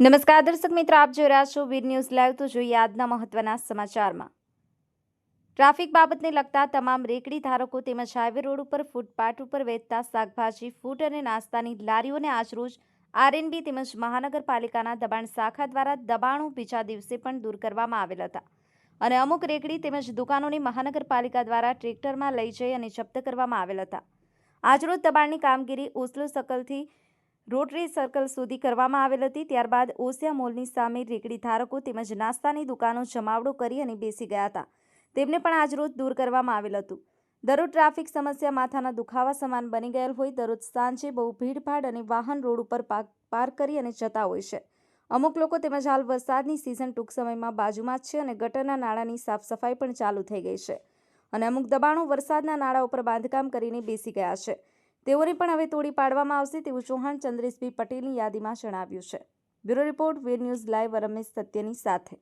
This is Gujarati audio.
નમસ્કાર, દર્શક મિત્રો, આપ જોઈ રહ્યા છો વીર ન્યૂઝ લાઈવ. તો જોઈએ આજના મહત્વના સમાચારમાં. ટ્રાફિક બાબતને લગતા તમામ રેકડી ધારકો તેમજ હાઈવે રોડ ઉપર ફૂટપાથ ઉપર વેચતા શાકભાજી ફૂડ અને નાસ્તાની લારીઓને આજરોજ આરએનબી તેમજ મહાનગરપાલિકાના દબાણ શાખા દ્વારા દબાણો બીજા દિવસે પણ દૂર કરવામાં આવેલ હતા. અને અમુક રેકડી તેમજ દુકાનોની મહાનગરપાલિકા દ્વારા ટ્રેક્ટરમાં લઈ જઈ અને જપ્ત કરવામાં આવેલ હતા. આજરોજ દબાણની કામગીરી ઓસલો સર્કલથી રોટરી સર્કલ સુધી કરવામાં આવેલ હતી. ત્યારબાદ ઓસિયા મોલની સામે રેકડી ધારકો તેમજ નાસ્તાની દુકાનો જમાવડો કરી અને બેસી ગયા હતા. તેમને પણ આજરોજ દૂર કરવામાં આવેલ હતું. દરરોજ ટ્રાફિક સમસ્યા માથાના દુખાવા સમાન બની ગયેલ હોય દરરોજ સાંજે બહુ ભીડભાડ અને વાહન રોડ ઉપર પાર્ક કરી અને જતા હોય છે. અમુક લોકો તેમજ હાલ વરસાદની સિઝન ટૂંક સમયમાં બાજુમાં જ છે અને ગટરના નાળાની સાફ સફાઈ પણ ચાલુ થઈ ગઈ છે. અને અમુક દબાણો વરસાદના નાળા ઉપર બાંધકામ કરીને બેસી ગયા છે. તેઓને પણ હવે તોડી પાડવામાં આવશે તેવું ચૌહાણ ચંદ્રેશભાઈ પટેલની યાદીમાં જણાવ્યું છે. Bureau report, Veer news live, Ramesh સત્યની સાથે.